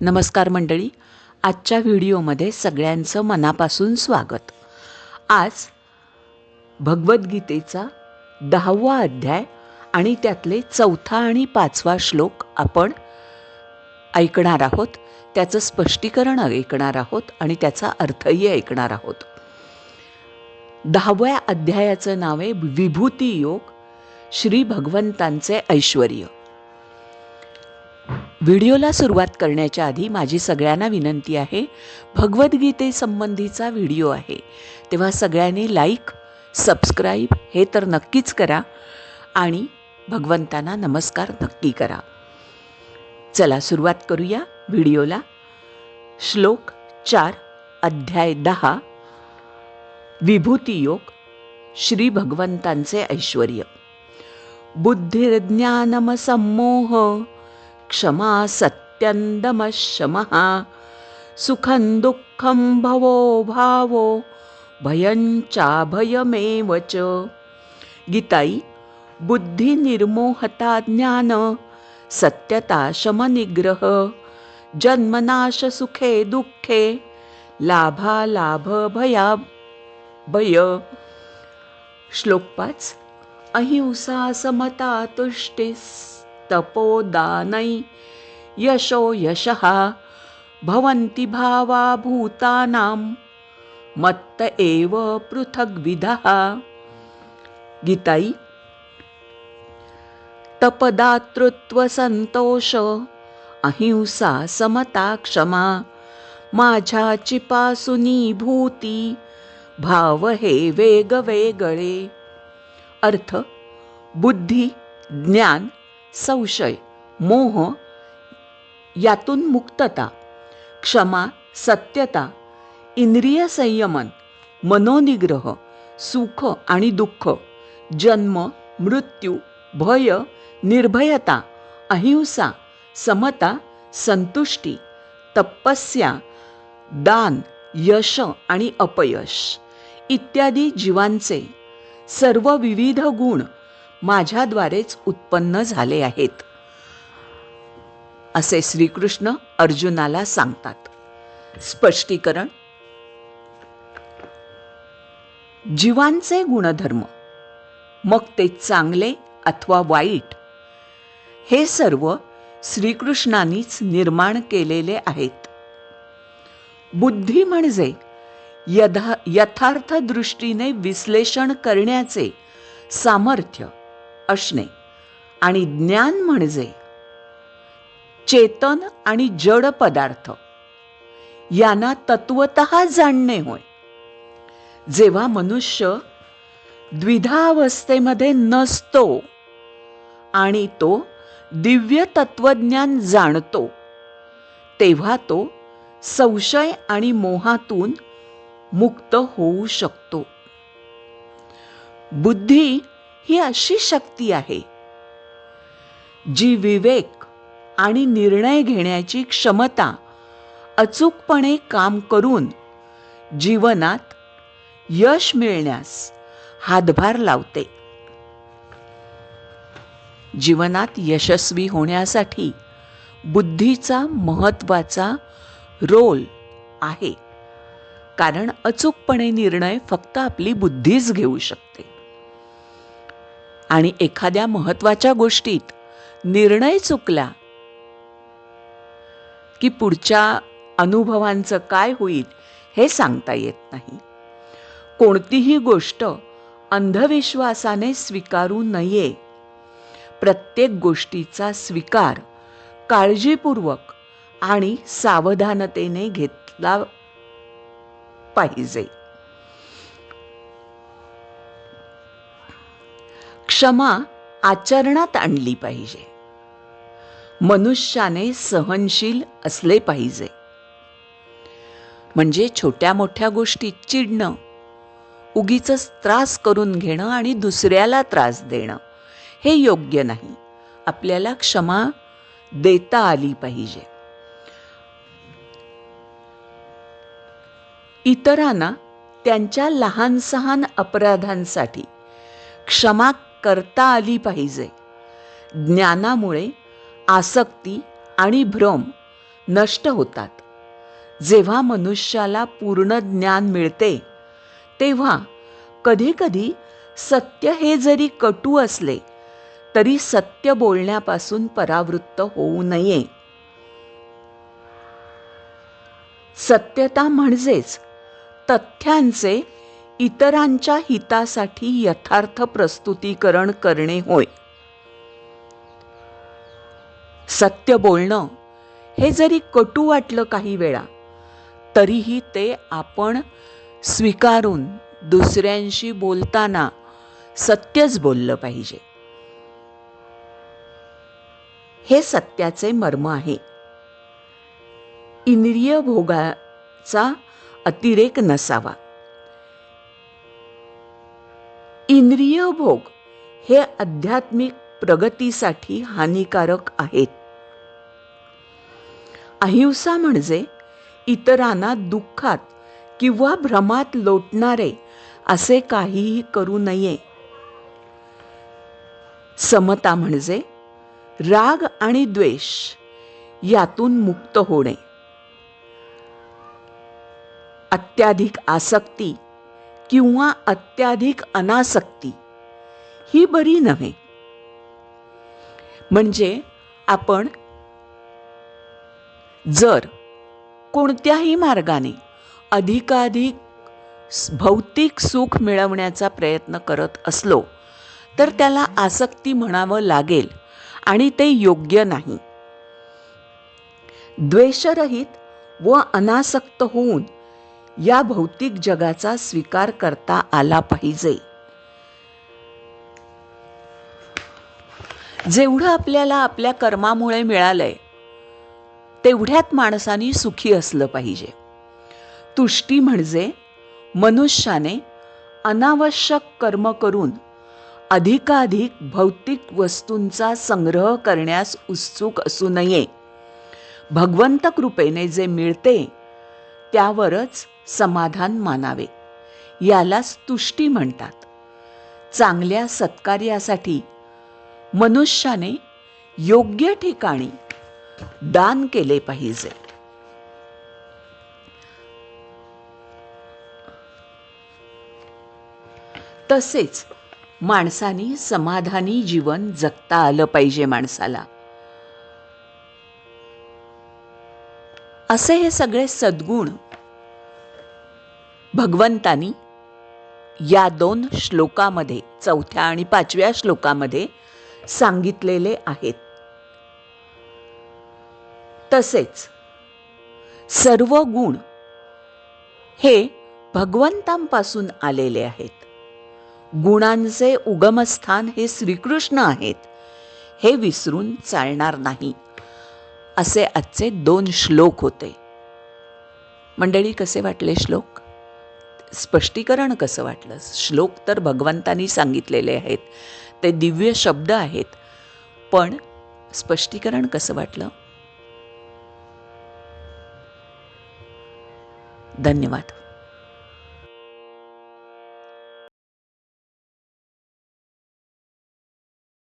नमस्कार मंडळी आजच्या व्हिडिओमध्ये सगळ्यांचं मनापासून स्वागत. आज भगवद्गीतेचा दहावा अध्याय आणि त्यातले चौथा आणि पाचवा श्लोक आपण ऐकणार आहोत. त्याचं स्पष्टीकरण ऐकणार आहोत आणि त्याचा अर्थही ऐकणार आहोत. दहाव्या अध्यायाचं नाव आहे विभूती योग श्री भगवंतांचे ऐश्वर्य. व्हिडिओला सुरुवात करण्याच्या आधी माझी सगळ्यांना विनंती आहे भगवद्गीतेसंबंधीचा व्हिडिओ आहे. तेव्हा सगळ्यांनी लाईक सबस्क्राईब हे तर नक्कीच करा आणि भगवंतांना नमस्कार नक्की करा. चला सुरुवात करूया व्हिडिओला. श्लोक चार अध्याय दहा. विभूतियोग श्री भगवंतांचे ऐश्वर बुद्धिर्ज्ञानमसमोह क्षमा सत्यन्दमशमः सुखं दुःखं भवो भावो भयञ्चाभयमेव च। गीताई बुद्धिनिर्मोहता ज्ञान सत्यता शमनिग्रह जन्मनाशसुखे दुःखे लाभालाभ भया भय श्लोक पाच अहिंसा समता तपोदानै। यशो यशः भवन्ति भावा भूतानां मत्त एव पृथग्विधः। गीताई तपदातृत्वसन्तोष अहिंसा समता क्षमा माझ्याची पासुनी भूती भाव हे वेगवेगळे। अर्थ बुद्धी ज्ञान संशय मोह यातून मुक्तता क्षमा सत्यता इंद्रिय संयमन मनोनिग्रह सुख आणि दुःख जन्म मृत्यू भय निर्भयता अहिंसा समता संतुष्टी तपस्या दान यश आणि अपयश इत्यादी जीवांचे सर्व विविध गुण माझ्याद्वारेच उत्पन्न झाले आहेत. असे श्रीकृष्ण अर्जुनाला सांगतात. स्पष्टीकरण. जीवांचे गुणधर्म. मग ते चांगले अथवा वाईट हे सर्व श्रीकृष्णानीच निर्माण केलेले आहेत. बुद्धी म्हणजे यथा यथार्थ दृष्टीने विश्लेषण करण्याचे सामर्थ्य. असणे. आणि ज्ञान म्हणजे चेतन आणि जड पदार्थ. यांना तत्वत जाणणे होय. जेव्हा मनुष्य द्विधावस्थेमध्ये नसतो आणि तो दिव्य तत्वज्ञान जाणतो तेव्हा तो संशय आणि मोहातून मुक्त होऊ शकतो. बुद्धी ही अशी शक्ती आहे जी विवेक आणि निर्णय घेण्याची क्षमता अचूकपणे काम करून जीवनात यश मिळण्यास हातभार लावते. जीवनात यशस्वी होण्यासाठी बुद्धीचा महत्त्वाचा रोल आहे कारण अचूकपणे निर्णय फक्त आपली बुद्धीच घेऊ शकते. आणि एखाद्या महत्त्वाच्या गोष्टीत निर्णय चुकला की पुढच्या अनुभवांचं काय होईल हे सांगता येत नाही. कोणतीही गोष्ट अंधविश्वासाने स्वीकारू नये. प्रत्येक गोष्टीचा स्वीकार काळजीपूर्वक आणि सावधानतेने घेतला पाहिजे. क्षमा आचरणात आणली पाहिजे. मनुष्याने सहनशील असले पाहिजे. म्हणजे छोट्या मोठ्या गोष्टी चिडणं उगीच त्रास करून घेणं आणि दुसऱ्याला त्रास देणं हे योग्य नाही. आपल्याला क्षमा देता आली पाहिजे. इतरांना त्यांच्या लहान सहान अपराधांसाठी क्षमा करता आली पाहिजे. ज्ञानामुळे आसक्ती आणि भ्रम नष्ट होतात. जेव्हा मनुष्याला पूर्ण ज्ञान मिळते तेव्हा कधीकधी सत्य हे जरी कटू असले तरी सत्य बोलण्यापासून परावृत्त होऊ नये. सत्यता म्हणजेच तथ्यांचे इतरांच्या हितासाठी यथार्थ प्रस्तुतीकरण करणे होय. सत्य बोलणं हे जरी कटू वाटलं काही वेळा तरीही ते आपण स्वीकारून दुसऱ्यांशी बोलताना सत्यच बोललं पाहिजे. हे सत्याचे मर्म आहे. इंद्रिय भोगाचा अतिरेक नसावा. इंद्रिय भोग हे आध्यात्मिक प्रगतीसाठी हानिकारक आहेत. अहिंसा म्हणजे इतरांना दुःखात किंवा भ्रमात लोटणारे असे काहीही करू नये. समता म्हणजे राग आणि द्वेष यातून मुक्त होणे. अत्याधिक आसक्ती किंवा अत्याधिक अनासक्ती. ही बरी नव्हे. म्हणजे आपण जर कोणत्याही मार्गाने अधिकाधिक भौतिक सुख मिळवण्याचा प्रयत्न करत असलो तर त्याला आसक्ती म्हणावं लागेल आणि ते योग्य नाही. द्वेषरहित व अनासक्त होऊन या भौतिक जगाचा स्वीकार करता आला पाहिजे. जेवढं आपल्याला आपल्या कर्मामुळे मिळालंय तेवढ्यात माणसानी सुखी असलं पाहिजे. तुष्टी म्हणजे मनुष्याने अनावश्यक कर्म करून अधिकाधिक भौतिक वस्तूंचा संग्रह करण्यास उत्सुक असू नये. भगवंत कृपेने जे मिळते त्यावरच समाधान मानावे. यालाच तुष्टी म्हणतात. चांगल्या सत्कार्यासाठी मनुष्याने योग्य ठिकाणी दान केले पाहिजे. तसेच माणसानी समाधानी जीवन जगता आलं पाहिजे माणसाला. असे हे सगळे सद्गुण भगवंतानी या दोन श्लोकामध्ये चौथ्या आणि पाचव्या श्लोकामध्ये सांगितलेले आहेत. तसेच सर्व गुण हे भगवंतांपासून आलेले आहेत. गुणांचे उगमस्थान हे श्रीकृष्ण आहेत हे विसरून चालणार नाही. असे आजचे दोन श्लोक होते. मंडळी कसे वाटले श्लोक? स्पष्टीकरण कसं वाटलं? श्लोक तर भगवंतांनी सांगितलेले आहेत. ते दिव्य शब्द आहेत. पण स्पष्टीकरण कसं वाटलं? धन्यवाद.